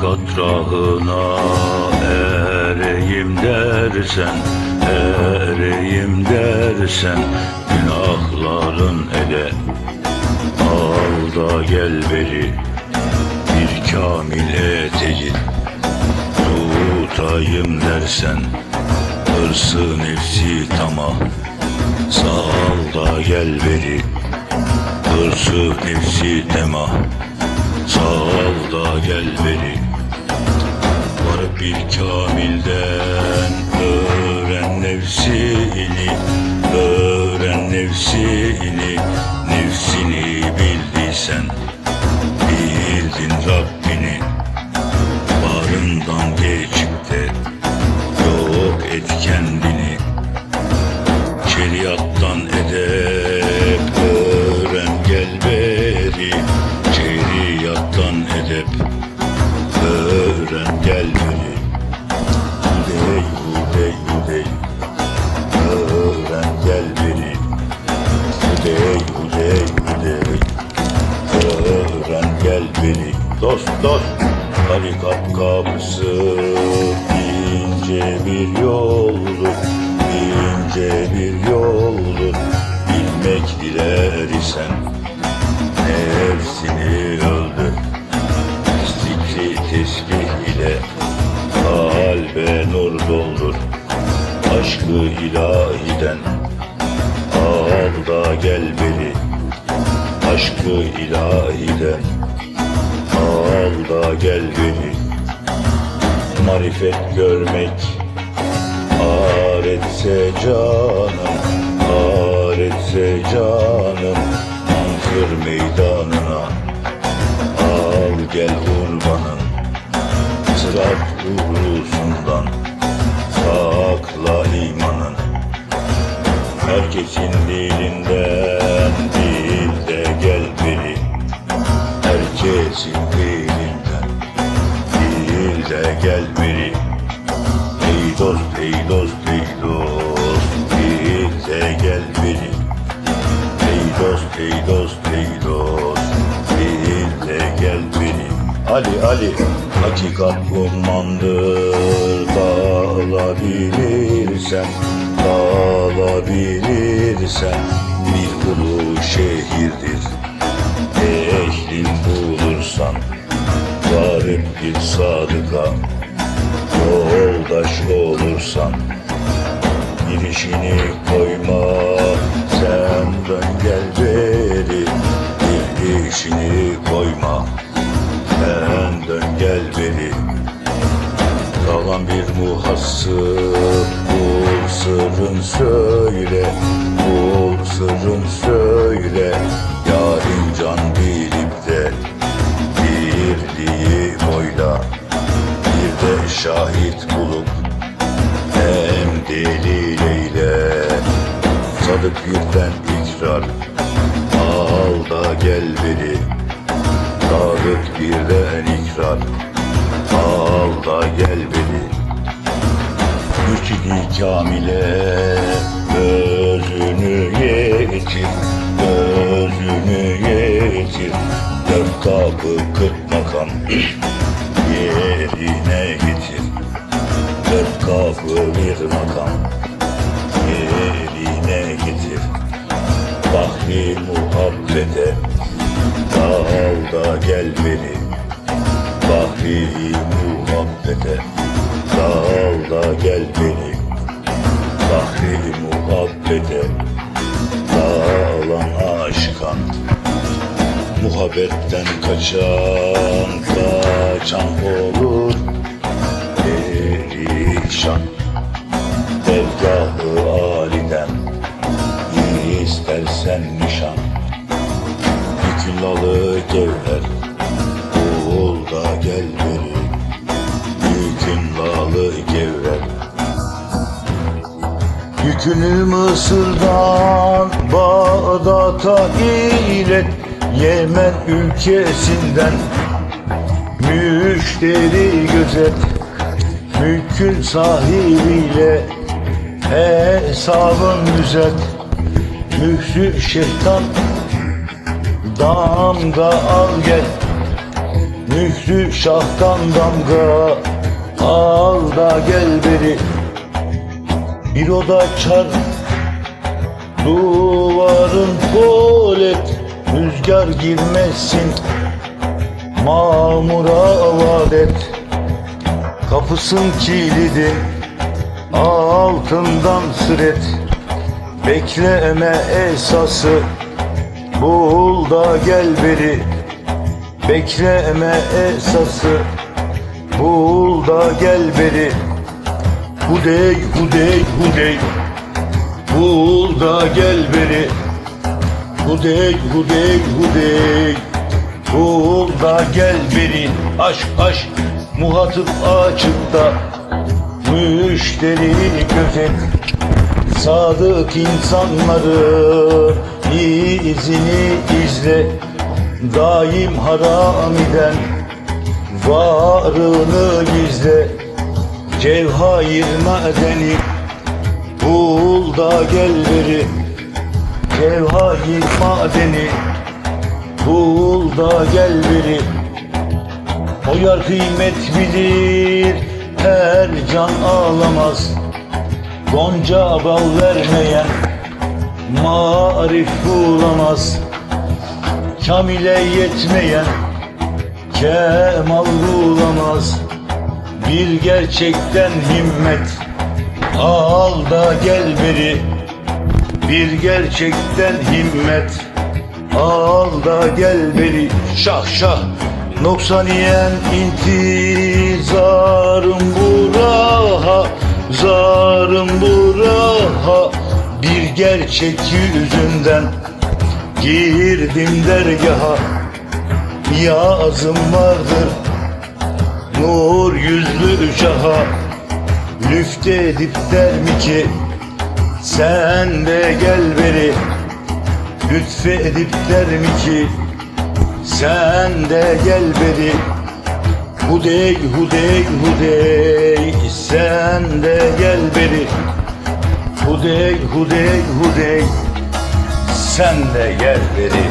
Hakikat rahına ereyim dersen Ereyim dersen Günahların ele. Al da gel beri Bir kamile tecil Tutayım dersen Hırsı nefsi tamah. Sağ da gel beri Hırsı nefsi temah. Sağ da gel beri bir kamilden Öğren nefsini Öğren nefsini Nefsini bildiysen Bildin Rabbini Dost tarikat kapısı ince bir yoldur ince bir yoldur. Bilmek diler isen nefsini öldür zikri tesbih ile kalbe nur doldur. Aşkı ilahiden al da gel beni. Aşkı ilahiden da gel beni. Marifet görmek Ağır etse canım, ağır etse canım Mansur meydanına. Al gel kurbanın Sırat uğrusundan Sakla imanın Herkesin dilinden Değil de gel beni. Herkesin dilinden De gel beni Ey dost, ey dost, ey dost. Bil de gel beni Ey dost, ey dost, ey dost. Bil de gel beni Ali, Ali. Hakikat ummandır Dağılabilirsen Dağılabilirsen Bir kulu şehirdir Varıp bir sadıka Yoldaş olursan girişini koyma. Sen dön gel beri girişini koyma. Sen dön gel beri Kalan bir muhassıp Bul sırrın söyle Bul sırrın söyle Yüzden ikrar al da gel beri Sadık birden ikrar. Al da gel beri Mürşidi kamile gözünü getir Gözünü getir Dört kapı kırk makam. Yerine getir. Dört kapı bir makam Bahri muhabbete dal da gel beni Bahri muhabbete dal da gel beni Bahri muhabbete dağılan aşkan Muhabbetten kaçan kaçan olur. Perişan aliden istersen nişan. Yükün lalı gevher Oğul da gel beri. Yükün lalı gevher Yükünü Mısır'dan Bağdat'a ilet. Yemen ülkesinden Müşteri gözet Mülkün sahibiyle Hesabın düzelt Mührü şeytan Damga al gel. Mührü şahtan damga Al da gel beri Bir oda çar Duvarın polet Rüzgar girmesin Mamura vadet Kapısın kilidi Altından süret Bekleme esası Bul da gel beri Bekleme esası Bul da gel beri Hudey hudey hudey Bul da gel beri Hudey hudey hudey Bul da gel beri Aşk aşk muhatap açıkta. Müşteri gözet Sadık insanları izini izle. Daim haram eden varını gizle. Cevahir madeni bul da gel veri. Cevahir madeni bul da gel veri. O yar kıymet bilir her can ağlamaz Gonca bal vermeyen marif bulamaz. Kamile yetmeyen kemal bulamaz. Bir gerçekten himmet al da gel beri. Bir gerçekten himmet al da gel beri. Şah şah. Noksaniyen intizarım Zarım buraha Bir gerçek yüzünden Girdim dergaha. Niyazım vardır Nur yüzlü şaha. Lüftedip der mi ki Sen de gel beri Lütfedip der mi ki Sen de gel beri Hudey hudey hudey Sen de gel beri Hudey hudey hudey Sen de gel beri